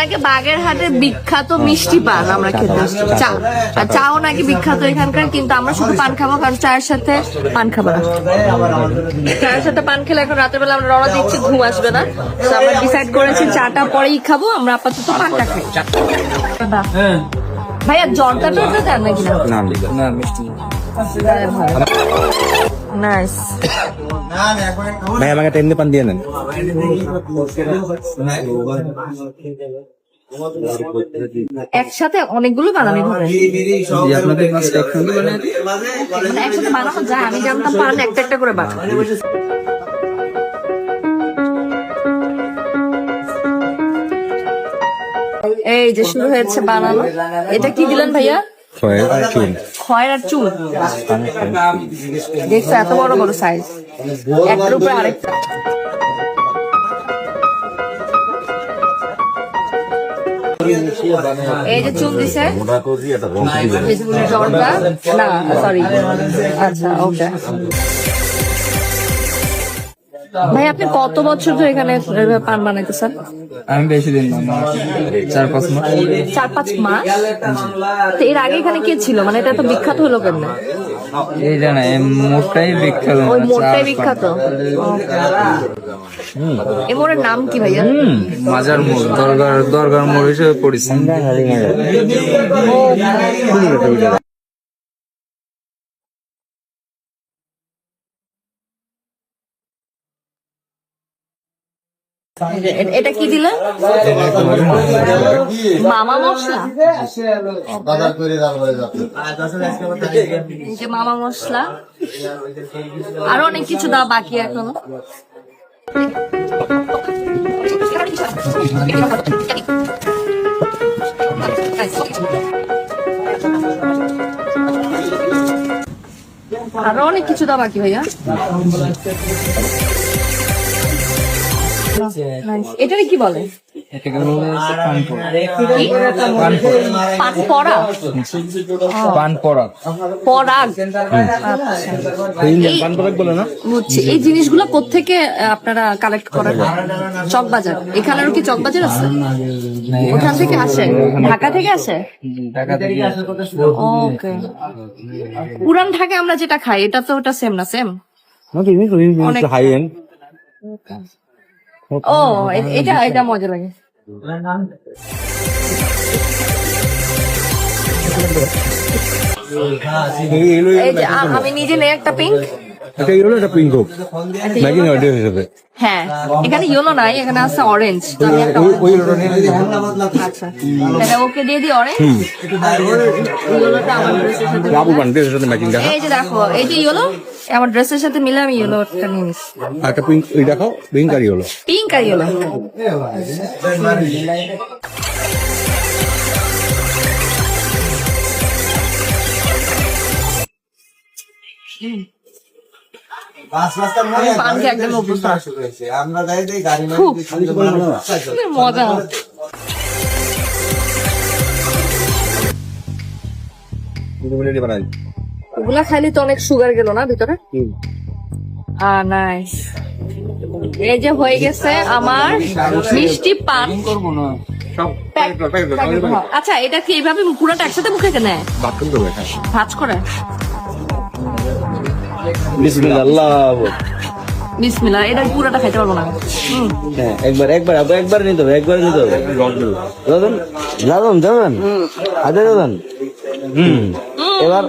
নাকি বাগেরহাটের বিখ্যাত মিষ্টি পান আমরা খেতে আসছি? চা আর চাও নাকি বিখ্যাত এখানকার কিন্তু আমরা শুধু পান খাব কারণ চায়ের সাথে পান খাব না। চায়ের সাথে পান খেলে এখন রাতের বেলা আমরা রওনা দিচ্ছি ঘুম আসবে না। তো আমরা ডিসাইড করেছি চাটা পরেই খাব আমরা আপাতত পানটা খাই। ভাইয়া জর্দা টর্দা দেন নাকি না? মিষ্টি নাইস ভাই আমাকে টেন পান দিয়ে নেন। একসাথে অনেকগুলো বানানো। মানে একসাথে বানানো যায় আমি জানতাম পান একটা একটা করে বানানো এই যে শুরু হয়েছে বানানো। এটা কি দিলেন ভাইয়া? ছয়ের চুন খয়ের আর চুল? দেখছ এত বড় বড় সাইজ একটার উপরে আরেকটা এই যে চুল দিছে। না সরি আচ্ছা ওকে ভাই আপনি কত বছর ধরে এখানে পান বানাইতেছেন? আমি বেশি দিন না চার পাঁচ মাস। চার পাঁচ মাস? তো এর আগে এখানে কে ছিল? মানে এটা তো বিখ্যাত হলো কেন এই জানা এই মোটটাই বিখ্যাত। ওই চার বিখ্যাত? এই মোড়ের নাম কি ভাইয়া। মাজার মোড় দরগার দরগার মোড় হিসেবে পড়েছি এটা কি দিলে? মামা মশলা? যে মামা মশলা। আরও অনেক কিছু দেওয়া বাকি এখনও। আরও অনেক কিছু দেওয়া বাকি ভাইয়া. এটারে কি বলে? এটাকে বলে? হচ্ছে পান পড়া। কি? পান পড়া। পরাগ এই- পান পরাগ বলে না বুঝছি। এই জিনিসগুলো কোত্থেকে আপনারা কালেক্ট করেন? চকবাজার। এখানেরও কি চকবাজার আছে? ওখান থেকে আসে? ঢাকা থেকে আসে? থেকে ওকে। পুরান ঢাকা আমরা যেটা খাই এটা তো ওটা সেম না সেম অনেক- হাই এন্ড ও এটা এটা মজা লাগে। আমি নিজে নেই একটা পিঙ্ক এটা ইয়েলো এটা পিঙ্ক হোক। ম্যাগি না ওইটা হিসেবে। হ্যাঁ এখানে ইয়েলো নাই এখানে আছে অরেঞ্জ ওই ইয়েলোটা নিয়ে দিই আচ্ছা। তাহলে ওকে দিয়ে দিই অরেঞ্জ ইয়েলোটা আমার ড্রেসের সাথে বাবু বান দিয়ে সাথে ম্যাচিং এই যে দেখো এই যে ইয়েলো আমার ড্রেসের সাথে মিলে আমি ইয়েলোটা নিয়ে নিচ্ছি একটা পিঙ্ক ওই দেখাও পিঙ্ক আর ইয়েলো পিঙ্ক আর ইয়েলো মজা। বানাই। ওগুলা খাইলে তো অনেক সুগার গেল না ভিতরে? নাইস এই যে হয়ে গেছে আমার মিষ্টি পান। আচ্ছা এটা কি এইভাবে পুরোটা একসাথে মুখে দেখা ভাজ করে। বিসমিল্লাহ। এটা পুরোটা খাইতে পারব না। হ্যাঁ একবার একবার আবার একবার নিতে হবে একবার নিতে হবে। দাদন দাদন দাদন হুম। এবার